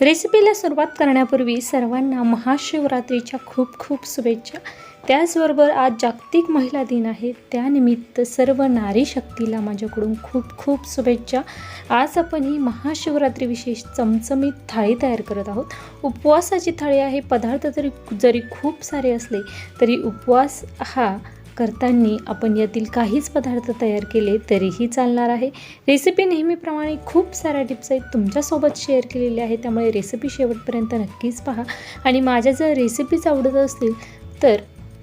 रेसिपीला सुरुवात करण्यापूर्वी सर्वांना महाशिवरात्रीच्या खूप खूप शुभेच्छा. त्याचबरोबर आज जागतिक महिला दिन आहे. त्यानिमित्त सर्व नारी शक्तीला माझ्याकडून खूप खूप शुभेच्छा. आज आपण ही महाशिवरात्रीविशेष चमचमीत थाळी तयार करत आहोत. उपवासाची थाळी आहे. पदार्थ तरी जरी खूप सारे असले तरी उपवास हा करताना आपण यातील काहीच पदार्थ तयार केले तरीही चालणार आहे. रेसिपी नेहमीप्रमाणे खूप साऱ्या टिप्स आहेत तुमच्यासोबत शेअर केलेल्या आहेत त्यामुळे रेसिपी शेवटपर्यंत नक्कीच पहा. आणि माझ्या जर रेसिपीज आवडत असतील तर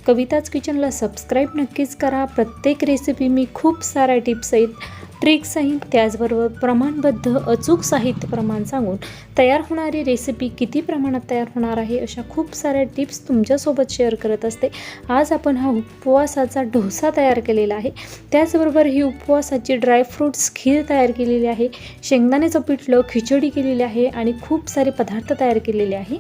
कविताच किचनला सबस्क्राईब नक्कीच करा. प्रत्येक रेसिपी मी खूप साऱ्या टिप्स आहेत. ट्रिक्स साहित्य त्याचबरोबर प्रमाणबद्ध अचूक साहित्य प्रमाण सांगून तयार होणारी रेसिपी किती प्रमाणात तयार होणार आहे अशा खूप साऱ्या टिप्स तुमच्यासोबत शेअर करत असते. आज आपण हा उपवासाचा डोसा तयार केलेला आहे. त्याचबरोबर ही उपवासाची ड्रायफ्रूट्स खीर तयार केलेली आहे. शेंगदाण्याचं पिठलं खिचडी केलेली आहे आणि खूप सारे पदार्थ तयार केलेले आहे.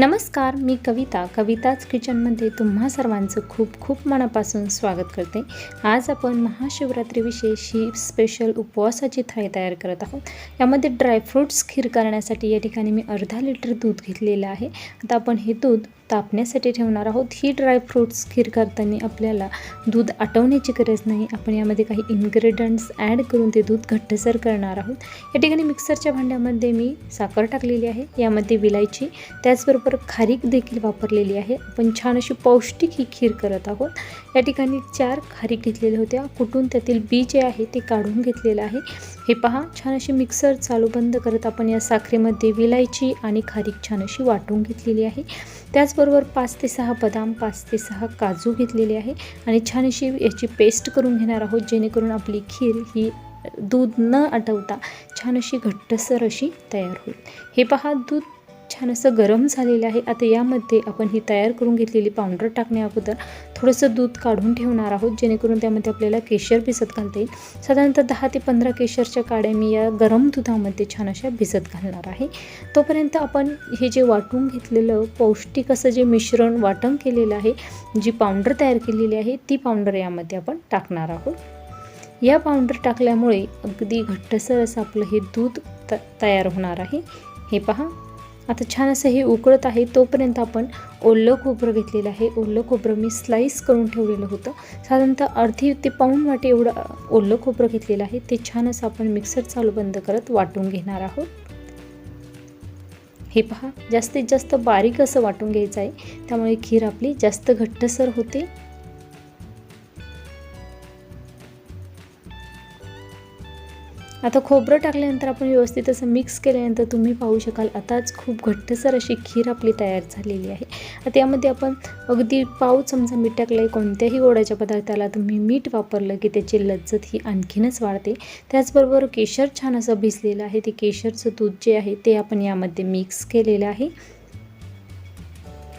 नमस्कार मी कविता. कविताच किचनमध्ये तुम्हा सर्वांचं खूप खूप मनापासून स्वागत करते. आज आपण महाशिवरात्रीविशेष ही स्पेशल उपवासाची थाळी तयार करत आहोत. यामध्ये ड्रायफ्रूट्स खीर करण्यासाठी या ठिकाणी मी अर्धा लिटर दूध घेतलेलं आहे. आता आपण हे दूध तापण्यासाठी ठेवणार आहोत. ही ड्रायफ्रूट्स खीर करताना आपल्याला दूध आटवण्याची गरज नाही. आपण यामध्ये काही इन्ग्रेडियंट्स ॲड करून ते दूध घट्टसर करणार आहोत. या ठिकाणी मिक्सरच्या भांड्यामध्ये मी साखर टाकलेली आहे. यामध्ये विलायची त्याचबरोबर खारीक देखील वापरलेली आहे. आपण छान अशी पौष्टिक ही खीर करत आहोत. या ठिकाणी चार खारीक घेतलेल्या होत्या. कुठून त्यातील बी जे आहे ते काढून घेतलेलं आहे. हे पहा छान अशी मिक्सर चालू बंद करत आपण या साखरेमध्ये विलायची आणि खारीक छान अशी वाटून घेतलेली आहे. त्याचबरोबर पाच ते सहा बदाम पाच ते सहा काजू घेतलेले आहे. आणि छान अशी याची पेस्ट करून घेणार आहोत जेणेकरून आपली खीर ही दूध न आटवता छान अशी घट्टसर अशी तयार होईल. हे पहा दूध छान असं गरम झालेलं आहे. आता यामध्ये आपण ही तयार करून घेतलेली पावडर टाकण्या अगोदर थोडंसं दूध काढून ठेवणार आहोत जेणेकरून त्यामध्ये आपल्याला केशर भिजत घालता येईल. साधारणतः दहा ते पंधरा केशरच्या काड्या मी या गरम दुधामध्ये छान अशा भिजत घालणार आहे. तोपर्यंत आपण हे जे वाटून घेतलेलं पौष्टिक असं जे मिश्रण वाटण केलेलं आहे जी पावडर तयार केलेली आहे ती पावडर यामध्ये आपण टाकणार आहोत. या पावडर टाकल्यामुळे अगदी घट्टसर असं आपलं हे दूध त तयार होणार आहे. हे पहा. आता छान असं हे उकळत आहे तोपर्यंत आपण ओलं खोबरं घेतलेलं आहे. ओलं खोबरं मी स्लाईस करून ठेवलेलं होतं. साधारणतः अर्धी ते पाऊण वाटे एवढं ओलं खोबरं घेतलेलं आहे. ते छान असं आपण मिक्सर चालू बंद करत वाटून घेणार आहोत. हे पहा जास्तीत जास्त बारीक असं वाटून घ्यायचं आहे. त्यामुळे खीर आपली जास्त घट्टसर होते. आता खोबरं टाकल्यानंतर आपण व्यवस्थित असं मिक्स केल्यानंतर तुम्ही पाहू शकाल आताच खूप घट्टसर अशी खीर आपली तयार झालेली आहे. आता यामध्ये आपण अगदी पाव चमचा मीठ टाकलं आहे कोणत्याही गोडाच्या पदार्थाला तुम्ही मीठ वापरलं की त्याची लज्जत ही आणखीनच वाढते. त्याचबरोबर केशर छान असं भिजलेलं आहे ते केशरचं दूध जे आहे ते आपण यामध्ये मिक्स केलेलं आहे.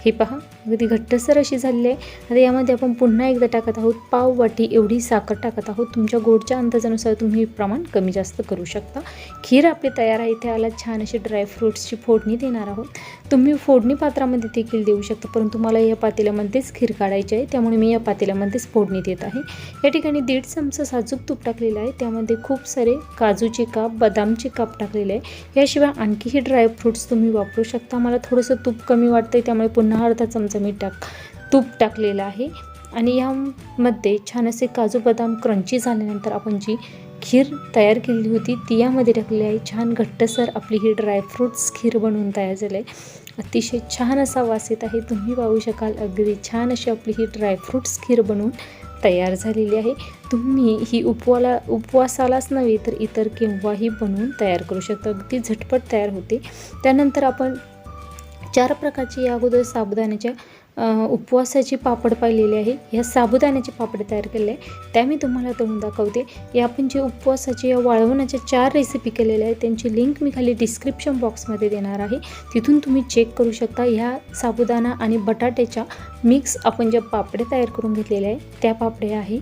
हे पहा. अगदी घट्टसर अशी झालेली आहे. आता यामध्ये आपण पुन्हा एकदा टाकत आहोत पाव वाटी एवढी साखर टाकत आहोत. तुमच्या गोडच्या अंदाजानुसार तुम्ही प्रमाण कमी जास्त करू शकता. खीर आपली तयार आहे त्याला छान अशी ड्रायफ्रूट्सची फोडणी देणार आहोत. तुम्ही फोडणी पात्रामध्ये देखील देऊ शकता परंतु मला या पातेल्यामध्येच खीर काढायची आहे. त्यामुळे मी या पातेल्यामध्येच फोडणी देत आहे. या ठिकाणी दीड चमचा साजूक तूप टाकलेलं आहे. त्यामध्ये खूप सारे काजूचे काप बदामचे काप टाकलेले आहे. याशिवाय आणखीही ड्रायफ्रूट्स तुम्ही वापरू शकता. मला थोडंसं तूप कमी वाटतं आहे त्यामुळे पुन्हा अर्धा चमचा मी टाक तूप टाकलेलं आहे. आणि यामध्ये छान असे काजू बदाम क्रंची झाल्यानंतर आपण जी खीर तयार केलेली होती ती यामध्ये टाकलेली आहे. छान घट्टसर आपली ही ड्रायफ्रूट्स खीर बनवून तयार झाली आहे. अतिशय छान असा वास येत आहे. तुम्ही पाहू शकाल अगदी छान अशी आपली ही ड्रायफ्रूट्स खीर बनवून तयार झालेली आहे. तुम्ही ही उपवाला उपवासालाच नव्हे तर इतर केव्हाही बनवून तयार करू शकता. अगदी झटपट तयार होते. त्यानंतर आपण चार प्रकारची या अगोदर साबुदाण्याच्या उपवासाची पापड पाहिलेली आहे. ह्या साबुदाण्याचे पापड तयार केले आहे. त्या मी तुम्हाला तळून दाखवते. या आपण जे उपवासाची या वाळवण्याच्या चार रेसिपी केलेल्या आहेत त्यांची लिंक मी खाली डिस्क्रिप्शन बॉक्समध्ये देणार आहे. तिथून तुम्ही चेक करू शकता. ह्या साबुदाणा आणि बटाट्याच्या मिक्स आपण ज्या पापड्या तयार करून घेतलेल्या आहे त्या पापड्या आहे.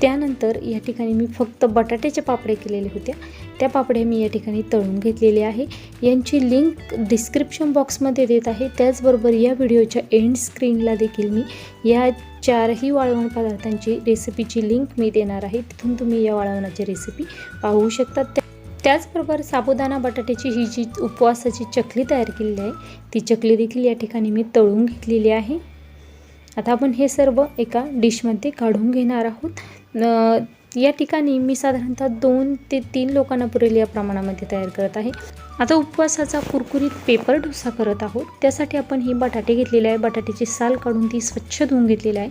त्यानंतर या ठिकाणी मी फक्त बटाट्याचे पापडे केलेले होत्या. त्या पापड्या मी या ठिकाणी तळून घेतलेल्या आहे यांची लिंक डिस्क्रिप्शन बॉक्समध्ये देत आहे. त्याचबरोबर या व्हिडिओच्या एंड स्क्रीनला देखील मी या चारही वाळवण पदार्थांची रेसिपीची लिंक मी देणार आहे. तिथून तुम्ही या वाळवणाची रेसिपी पाहू शकता. त्या त्याचबरोबर साबुदाणा बटाट्याची ही जी उपवासाची चकली तयार केलेली आहे ती चकली देखील या ठिकाणी मी तळून घेतलेली आहे. आता आपण हे सर्व एका डिशमध्ये काढून घेणार आहोत. या ठिकाणी मी साधारणतः दोन ते तीन लोकांना पुरेल या प्रमाणामध्ये तयार करत आहे. आता उपवासाचा कुरकुरीत पेपर डोसा करत आहोत. त्यासाठी आपण ही बटाटे घेतलेले आहे. बटाट्याची साल काढून ती स्वच्छ धुवून घेतलेली आहे.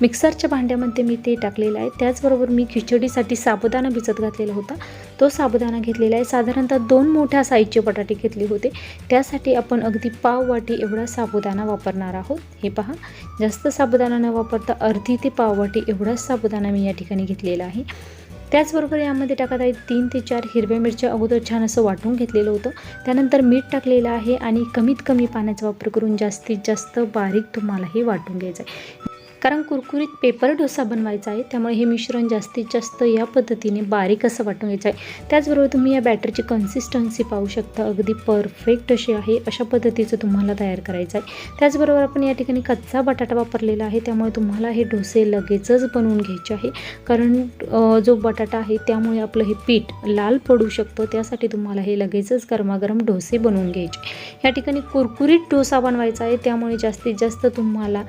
मिक्सरच्या भांड्यामध्ये मी ते टाकलेलं आहे. त्याचबरोबर मी खिचडीसाठी साबुदाणा भिजत घातलेला होता. तो साबुदाणा घेतलेला आहे. साधारणतः दोन मोठ्या साईजचे बटाटे घेतले होते. त्यासाठी आपण अगदी पाव वाटी एवढा साबुदाणा वापरणार आहोत. हे पहा जास्त साबुदाणा न वापरता अर्धी ते पाव वाटी एवढाच साबुदाणा मी या ठिकाणी घेतलेला आहे. त्याचबरोबर यामध्ये टाकत आहे तीन ते चार हिरव्या मिरच्या. अगोदर छान असं वाटून घेतलेलं होतं. त्यानंतर मीठ टाकलेलं आहे आणि कमीत कमी पाण्याचा वापर करून जास्तीत जास्त बारीक तुम्हाला हे वाटून घ्यायचं आहे. कारण कुरकुरीत पेपर डोसा बनवायचा आहे त्यामुळे हे मिश्रण जास्तीत जास्त या पद्धतीने बारीक असं वाटून घ्यायचं आहे. त्याचबरोबर तुम्ही या बॅटरची कन्सिस्टन्सी पाहू शकता. अगदी परफेक्ट अशी आहे अशा पद्धतीचं तुम्हाला तयार करायचं आहे. त्याचबरोबर आपण या ठिकाणी कच्चा बटाटा वापरलेला आहे त्यामुळे तुम्हाला हे डोसे लगेचच बनवून घ्यायचे आहे. कारण जो बटाटा आहे त्यामुळे आपलं हे पीठ लाल पडू शकतं त्यासाठी तुम्हाला हे लगेचच गरमागरम डोसे बनवून घ्यायचे या ठिकाणी कुरकुरीत डोसा बनवायचा आहे त्यामुळे जास्तीत जास्त तुम्हाला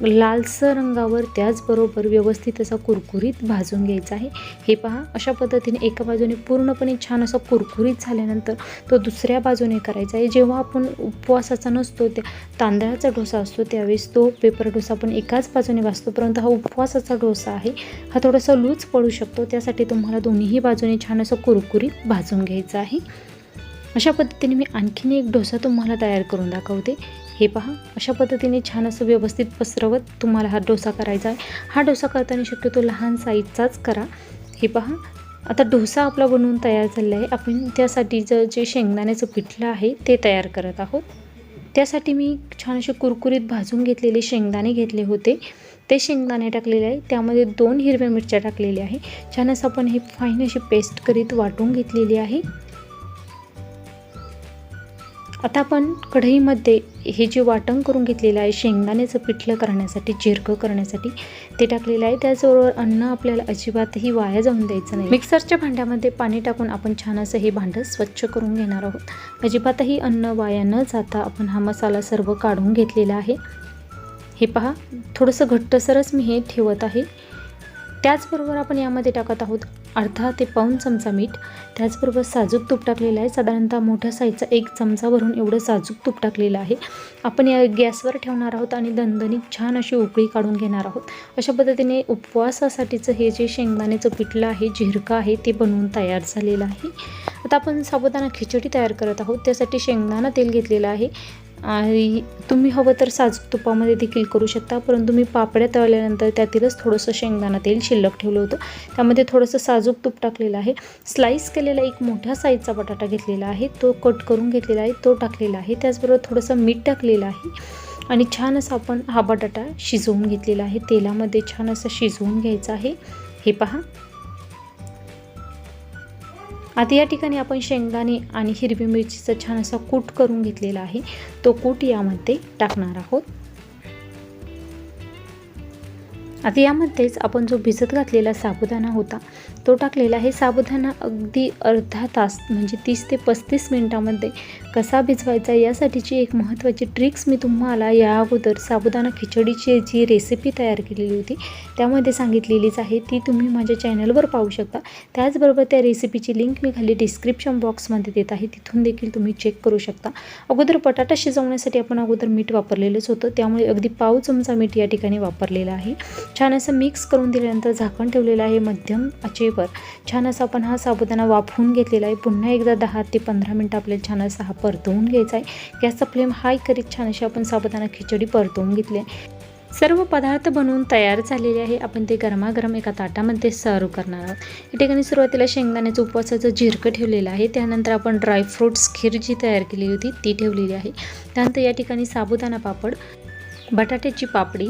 लालसर रंगावर त्याचबरोबर व्यवस्थित असा कुरकुरीत भाजून घ्यायचा आहे. हे पहा अशा पद्धतीने एका बाजूने पूर्णपणे छान असा कुरकुरीत झाल्यानंतर तो दुसऱ्या बाजूने करायचा आहे. जेव्हा आपण उपवासाचा नसतो त्या तांदळाचा डोसा असतो त्यावेळेस तो पेपर डोसा आपण एकाच बाजूने भाजतो परंतु हा उपवासाचा डोसा आहे. हा थोडासा लूज पडू शकतो त्यासाठी तुम्हाला दोन्हीही बाजूने छान असं कुरकुरीत भाजून घ्यायचं आहे. अशा पद्धतीने मी आणखीन एक डोसा तुम्हाला तयार करून दाखवते. हे पहा अशा पद्धतीने छान असं व्यवस्थित पसरवत तुम्हाला हा डोसा करायचा आहे. हा डोसा करताना शक्यतो लहान साईजचाच करा. हे पहा आता डोसा आपला बनवून तयार झालेला आहे. आपण त्यासाठीचं जे शेंगदाण्याचं पिठलं आहे ते तयार करत आहोत. त्यासाठी मी छान असे कुरकुरीत भाजून घेतलेले शेंगदाणे घेतले होते. ते शेंगदाणे टाकलेले आहे. त्यामध्ये दोन हिरव्या मिरच्या टाकलेल्या आहे. छान असं आपण हे फाईन अशी पेस्ट करीत वाटून घेतलेली आहे. आता आपण कढईमध्ये हे जे वाटण करून घेतलेलं आहे शेंगदाण्याचं पिठलं करण्यासाठी जिरकं करण्यासाठी ते टाकलेलं आहे. त्याचबरोबर अन्न आपल्याला अजिबातही वाया जाऊन द्यायचं नाही. मिक्सरच्या भांड्यामध्ये पाणी टाकून आपण छान असं हे भांडं स्वच्छ करून घेणार आहोत. अजिबातही अन्न वाया न जाता आपण हा मसाला सर्व काढून घेतलेला आहे. हे पहा थोडंसं घट्टसरच मी हे ठेवत आहे. त्याचबरोबर आपण यामध्ये टाकत आहोत अर्धा ते पाऊण चमचा मीठ. त्याचबरोबर साजूक तूप टाकलेलं आहे. साधारणतः मोठ्या साईजचा एक चमचा भरून एवढं साजूक तूप टाकलेलं आहे. आपण या गॅसवर ठेवणार आहोत आणि दणदणीत छान अशी उकळी काढून घेणार आहोत. अशा पद्धतीने उपवासासाठीचं हे जे शेंगदाण्याचं पिठलं आहे झिरका आहे ते बनवून तयार झालेलं आहे. आता आपण साबुदाणा खिचडी तयार करत आहोत. त्यासाठी शेंगदाणा तेल घेतलेलं आहे. आणि तुम्ही हवं तर साजूक तुपामध्ये देखील करू शकता परंतु मी पापड्या तळल्यानंतर त्यातीलच थोडंसं शेंगदाणा तेल शिल्लक ठेवलं होतं. त्यामध्ये थोडंसं साजूक तूप टाकलेलं आहे. स्लाईस केलेला एक मोठ्या साईजचा बटाटा घेतलेला आहे. तो कट करून घेतलेला आहे. तो टाकलेला आहे. त्याचबरोबर थोडंसं मीठ टाकलेलं आहे. आणि छान असं आपण हा बटाटा शिजवून घेतलेला आहे. तेलामध्ये छान असं शिजवून घ्यायचं आहे. हे पहा. आता या ठिकाणी आपण शेंगदाणे आणि हिरवी मिरचीचा छान असा कूट करून घेतलेला आहे. तो कूट यामध्ये टाकणार आहोत. आता यामध्येच आपण जो भिजत घातलेला साबुदाणा होता तो टाकलेला आहे. साबुदाणा अगदी अर्धा तास म्हणजे तीस ते पस्तीस मिनटामध्ये कसा भिजवायचा यासाठीची एक महत्त्वाची ट्रिक्स मी तुम्हाला या अगोदर साबुदाणा खिचडीची जी रेसिपी तयार केलेली होती त्यामध्ये सांगितलेलीच आहे. ती तुम्ही माझ्या चॅनलवर पाहू शकता. त्याचबरोबर त्या रेसिपीची लिंक मी खाली डिस्क्रिप्शन बॉक्समध्ये देत आहे. तिथून देखील तुम्ही चेक करू शकता. अगोदर बटाटा शिजवण्यासाठी आपण अगोदर मीठ वापरलेलंच होतं. त्यामुळे अगदी पाव चमचा मीठ या ठिकाणी वापरलेलं आहे. छान असं मिक्स करून दिल्यानंतर झाकण ठेवलेलं आहे. मध्यम आचेवर छान असा आपण हा साबुदाणा वाफवून घेतलेला आहे. पुन्हा एकदा दहा ते पंधरा मिनटं आपल्याला छान असा हा परतवून घ्यायचा आहे. गॅसचा फ्लेम हाय करीत छान अशी आपण साबुदाणा खिचडी परतवून घेतली आहे. सर्व पदार्थ बनवून तयार झालेले आहे. आपण ते गरमागरम एका ताटामध्ये सर्व करणार आहोत. या ठिकाणी सुरुवातीला शेंगदाण्याचं उपवासाचं झिरकं ठेवलेलं आहे त्यानंतर आपण ड्रायफ्रूट्स खीर जी तयार केलेली होती ती ठेवलेली आहे. त्यानंतर या ठिकाणी साबुदाणा पापड बटाट्याची पापडी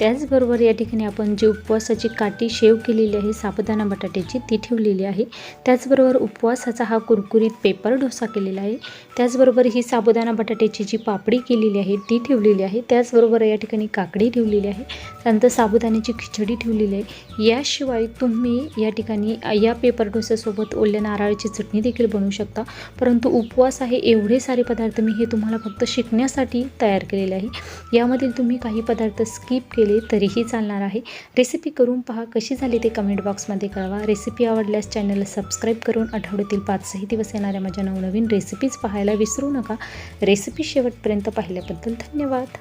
त्याचबरोबर या ठिकाणी आपण जी उपवासाची काठी शेव केलेली आहे साबुदाणा बटाट्याची ती ठेवलेली आहे. त्याचबरोबर उपवासाचा हा कुरकुरीत पेपर डोसा केलेला आहे. त्याचबरोबर ही साबुदाणा बटाट्याची जी पापडी केलेली आहे ती ठेवलेली आहे. त्याचबरोबर या ठिकाणी काकडी ठेवलेली आहे. त्यानंतर साबुदाण्याची खिचडी ठेवलेली आहे. याशिवाय तुम्ही या ठिकाणी या पेपर डोस्यासोबत ओल्या नारळाची चटणी देखील बनवू शकता. परंतु उपवास आहे एवढे सारे पदार्थ मी हे तुम्हाला फक्त शिकण्यासाठी तयार केलेले आहे. यामधील तुम्ही काही पदार्थ स्किप केले केले तरीही चालणार आहे. रेसिपी करून पहा कशी झाली ते कमेंट बॉक्समध्ये कळवा. रेसिपी आवडल्यास चॅनलला सबस्क्राईब करून आठवड्यातील पाचही दिवस येणाऱ्या माझ्या नवनवीन रेसिपीज पाहायला विसरू नका. रेसिपी शेवटपर्यंत पाहिल्याबद्दल धन्यवाद.